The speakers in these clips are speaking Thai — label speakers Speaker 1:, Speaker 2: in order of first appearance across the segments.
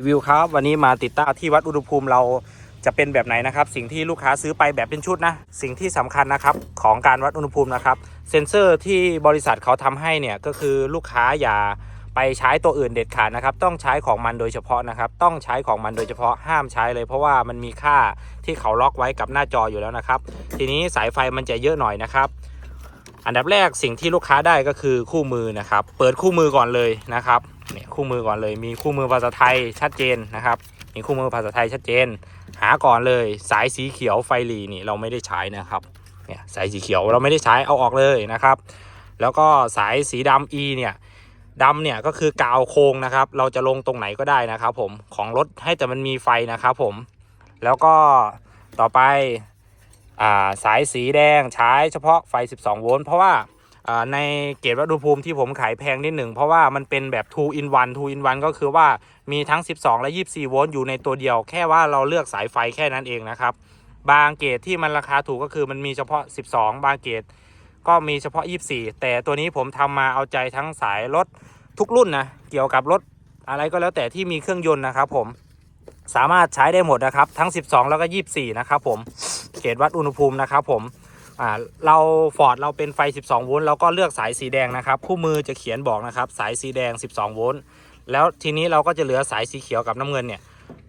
Speaker 1: รีวิวครับวันนี้มาติดตั้งที่วัดอุณหภูมิเราจะเป็นแบบไหนนะครับ สิ่งที่ลูกค้าซื้อไปแบบเป็นชุดนะ สิ่งที่สำคัญนะครับของการวัดอุณหภูมินะครับ เซ็นเซอร์ที่บริษัทเขาทำให้เนี่ยก็คือลูกค้าอย่าไปใช้ตัวอื่นเด็ดขาดนะครับ ต้องใช้ของมันโดยเฉพาะนะครับ ต้องใช้ของมันโดยเฉพาะห้ามใช้เลย เพราะว่ามันมีค่าที่เขาล็อกไว้กับหน้าจออยู่แล้วนะครับ ทีนี้สายไฟมันจะเยอะหน่อยนะครับ อันดับแรกสิ่งที่ลูกค้าได้ก็คือคู่มือนะครับ เปิดคู่มือก่อนเลยนะครับเนี่ยคู่มือก่อนเลยมีคู่มือภาษาไทยชัดเจนนะครับ มีคู่มือภาษาไทยชัดเจน หาก่อนเลย สายสีเขียวไฟหลีนี่เราไม่ได้ใช้นะครับเนี่ยสายสีเขียวเราไม่ได้ใช้เอาออกเลยนะครับ แล้วก็สายสีดำ E เนี่ยดำเนี่ยก็คือกาวโครงนะครับ เราจะลงตรงไหนก็ได้นะครับ ผมของรถให้แต่มันมีไฟนะครับ ผมแล้วก็ต่อไป สายสีแดงใช้เฉพาะไฟ 12 โวลต์เพราะว่าในเกจวัดอุภูมิที่ผมขายแพงนิดหนึ่งเพราะว่ามันเป็นแบบ 2 in 1 2 in 1 ก็คือว่ามีทั้ง 12 และ 24 โวลต์อยู่ในตัวเดียว แค่ว่าเราเลือกสายไฟแค่นั้นเองนะครับ บางเกจที่มันราคาถูกก็คือมันมีเฉพาะ 12 บางเกจก็มีเฉพาะ 24 แต่ตัวนี้ผมทำมาเอาใจทั้งสายรถทุกรุ่นนะเกี่ยวกับรถอะไรก็แล้วแต่ที่มีเครื่องยนต์นะครับผมสามารถใช้ได้หมดนะครับทั้ง 12 แล้วก็ 24 นะครับผม เขตวัดอุณหภูมินะครับผมเราฟอร์ดเราเป็นไฟ 12 โวลต์เราก็เลือกสายสีแดงนะครับ คู่มือจะเขียนบอกนะครับ สายสีแดง 12 โวลต์แล้วทีนี้เราก็จะเหลือสายสีเขียวกับน้ำเงินเนี่ย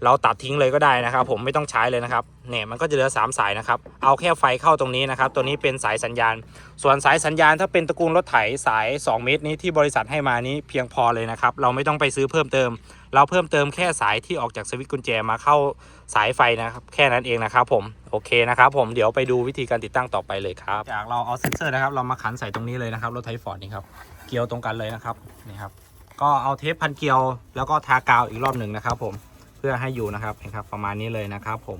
Speaker 1: เราตัดทิ้งเลยก็ได้นะครับ ผมไม่ต้องใช้เลยนะครับเนี่ยมันก็จะเหลือ 3 สายนะครับ เอาแค่ไฟเข้าตรงนี้นะครับ ตัวนี้เป็นสายสัญญาณ ส่วนสายสัญญาณถ้าเป็นตระกูลรถไถสาย 2 เมตรนี้ที่บริษัทให้มานี้เพียงพอเลยนะครับ เราไม่ต้องไปซื้อเพิ่มเติม เราเพิ่มเติมแค่สายที่ออกจากสวิตช์กุญแจมาเข้าสายไฟนะครับ แค่นั้นเองนะครับ ผมโอเคนะครับ ผมเดี๋ยวไปดูวิธีการติดตั้งต่อไปเลยครับจากเราเอาเซนเซอร์นะครับเรามาขันใส่ตรงนี้เลยนะครับรถไถฟอร์ดนี่ครับเกลียวตรงกันเลยนะครับนี่ครับก็เอาเทปพันเกลียวแล้วก็ทากาวอีกรอบหนึ่งนะครับ ผมเพื่อให้อยู่นะครับเห็นครับ ประมาณนี้เลยนะครับ ผม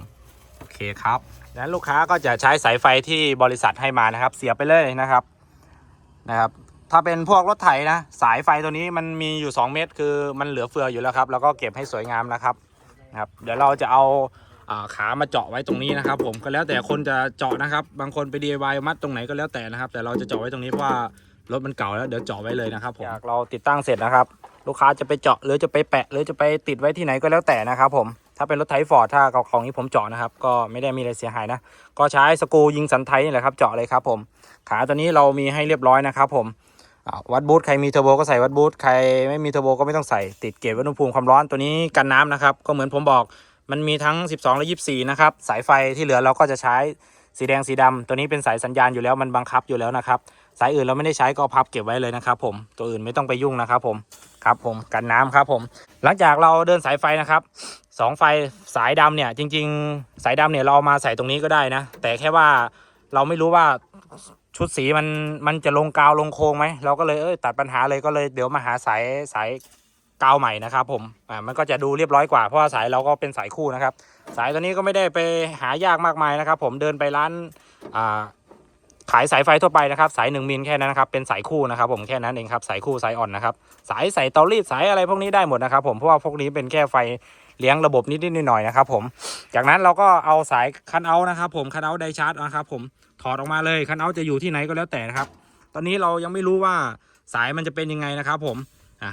Speaker 1: โอเคครับแล้วลูกค้าก็จะใช้สายไฟที่บริษัทให้มานะครับ เสียบไปเลยนะครับนะครับ ถ้าเป็นพวกรถไถนะ สายไฟตัวนี้มันมีอยู่ 2 เมตร คือมันเหลือเฟืออยู่แล้วครับ แล้วก็เก็บให้สวยงามนะครับนะครับ เดี๋ยวเราจะเอาอ่าขามาเจาะไว้ตรงนี้นะครับ ผมก็แล้วแต่คนจะเจาะนะครับ บางคนไป DIY มัดตรงไหนก็แล้วแต่นะครับ แต่เราจะเจาะไว้ตรงนี้เพราะว่ารถมันเก่าแล้วเดี๋ยวเจาะไว้เลยนะครับผมเราติดตั้งเสร็จนะครับ ลูกค้าจะไปเจาะหรือจะไปแปะ หรือจะไปติดไว้ที่ไหนก็แล้วแต่นะครับผมถ้าเป็นรถไถฟอร์ดถ้าของนี้ผมเจาะนะครับ ก็ไม่ได้มีอะไรเสียหายนะ ก็ใช้สกูยิงสันไทนี่แหละครับเจาะเลยครับผม ขาตัวนี้เรามีให้เรียบร้อยนะครับผมวัดบูทใครมีเทอร์โบก็ใส่วัดบูทใครไม่มีเทอร์โบก็ไม่ต้องใส่ติดเกจวัดอุณหภูมิความร้อนตัวนี้กันน้ำนะครับ ก็เหมือนผมบอกมันมีทั้ง 12 และ 24 นะครับ สายไฟที่เหลือเราก็จะใช้สีแดงสีดำตัวนี้เป็นสายสัญญาณอยู่แล้วมันบังคับอยู่แล้วนะครับ สายอื่นเราไม่ได้ใช้ก็พับเก็บไว้เลยนะครับผมตัวอื่นไม่ต้องไปยุ่งนะครับผม ครับผมกันน้ำครับผม หลังจากเราเดินสายไฟนะครับสองไฟสายดำเนี่ย จริง ๆ สายดำเนี่ยเราเอามาใส่ตรงนี้ก็ได้นะ แต่แค่ว่าเราไม่รู้ว่าชุดสีมันมันจะลงกาวลงโค้งไหมเราก็เลยเอ้ยตัดปัญหาเลยก็เลยเดี๋ยวมาหาสายสายกาวใหม่นะครับผมอ่ามันก็จะดูเรียบร้อยกว่าเพราะว่าสายเราก็เป็นสายคู่นะครับ สายตัวนี้ก็ไม่ได้ไปหายากมากมายนะครับ ผมเดินไปร้านอ่า ขายสายไฟทั่วไปนะครับ สายหนึ่งมิลแค่นั้นนะครับ เป็นสายคู่นะครับ ผมแค่นั้นเองครับ สายคู่สายอ่อนนะครับ สายส่เตารีดสายอะไรพวกนี้ได้หมดนะครับผมเพราะว่าพวกนี้เป็นแค่ไฟเลี้ยงระบบนิดๆหน่อยๆนะครับ ผม จากนั้นเราก็เอาสายคันเอานะครับ ผมคันเอาไดชาร์จนะครับ ผมถอดออกมาเลยคันเอาจะอยู่ที่ไหนก็แล้วแต่นะครับ ตอนนี้เรายังไม่รู้ว่าสายมันจะเป็นยังไงนะครับ ผม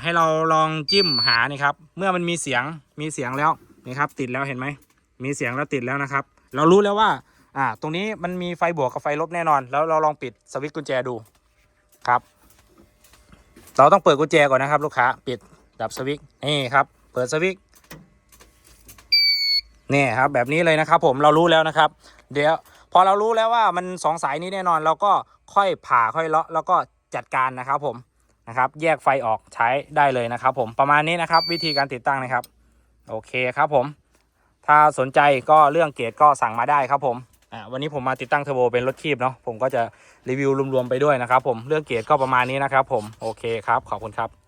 Speaker 1: ให้เราลองจิ้มหานี่ครับ เมื่อมันมีเสียงมีเสียงแล้วนี่ครับ ติดแล้วเห็นไหมมีเสียงแล้วติดแล้วนะครับ เรารู้แล้วว่า อ่า ตรงนี้มันมีไฟบวกกับไฟลบแน่นอน แล้วเราลองปิดสวิตช์กุญแจดูครับ เราต้องเปิดกุญแจก่อนนะครับ ลูกค้า ปิดดับสวิตช์นี่ครับ เปิดสวิตช์นี่ครับแบบนี้เลยนะครับผมเรารู้แล้วนะครับ เดี๋ยว พอเรารู้แล้วว่ามันสองสายนี้แน่นอนเราก็ค่อยผ่าค่อยเลาะแล้วก็จัดการนะครับผมนะครับแยกไฟออกใช้ได้เลยนะครับ ผมประมาณนี้นะครับ วิธีการติดตั้งนะครับ โอเคครับผม ถ้าสนใจก็เรื่องเกรดก็สั่งมาได้ครับผม อ่าวันนี้ผมมาติดตั้งเทอร์โบเป็นรถคีบเนาะผมก็จะรีวิวรวมๆไปด้วยนะครับผมเรื่องเกียร์ก็ประมาณนี้นะครับผมโอเคครับขอบคุณครับ